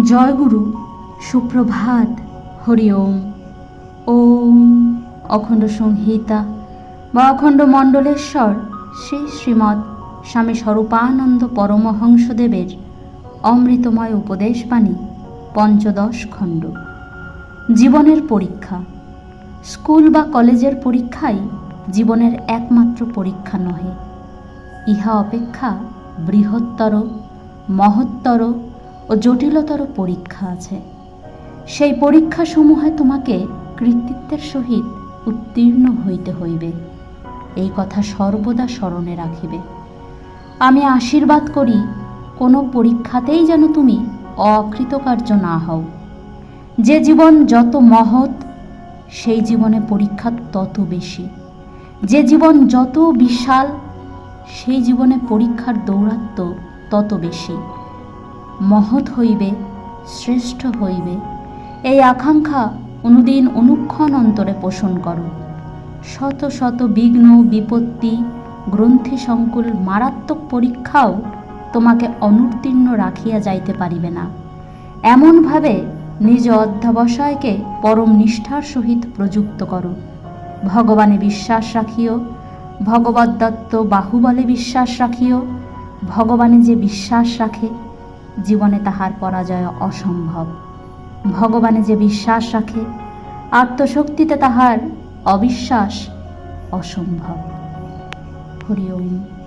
জয়গুরু, সুপ্রভাত, হরি ওম। ওম অখণ্ড সংহিতা বা অখণ্ড মণ্ডলেশ্বর শ্রী শ্রীমৎ স্বামী স্বরূপানন্দ পরমহংসদেবের অমৃতময় উপদেশবাণী, পঞ্চদশ খণ্ড। জীবনের পরীক্ষা। স্কুল বা কলেজের পরীক্ষাই জীবনের একমাত্র পরীক্ষা নহে। ইহা অপেক্ষা বৃহত্তর, মহত্তর ও জটিলতর পরীক্ষা আছে। সেই পরীক্ষাসমূহে তোমাকে কৃতিত্বের সহিত উত্তীর্ণ হইতে হইবে। এই কথা সর্বদা স্মরণে রাখিবে। আমি আশীর্বাদ করি, কোনো পরীক্ষাতেই যেন তুমি অকৃতকার্য না হও। যে জীবন যত মহৎ, সেই জীবনে পরীক্ষা তত বেশি। যে জীবন যত বিশাল, সেই জীবনে পরীক্ষার দৌরাত্ম তত বেশি। মহৎ হইবে, শ্রেষ্ঠ হইবে। এই আকাঙ্ক্ষা অনুদিন অনুক্ষণ অন্তরে পোষণ করো। শত শত বিঘ্ন, বিপত্তি, গ্রন্থি সংকুল মারাত্মক পরীক্ষাও তোমাকে অনুত্তীর্ণ রাখিয়া যাইতে পারিবে না। এমনভাবে নিজ অধ্যাবসায়কে পরম নিষ্ঠার সহিত প্রযুক্ত করো। ভগবানে বিশ্বাস রাখিও ভগবদ্দত্ত বাহুবলে বিশ্বাস রাখিও, ভগবানে যে বিশ্বাস রাখে জীবনে তাহার পরাজয় অসম্ভব। ভগবানে যে বিশ্বাস রাখে আত্মশক্তিতে তাহার অবিশ্বাস অসম্ভব। হরি ওম।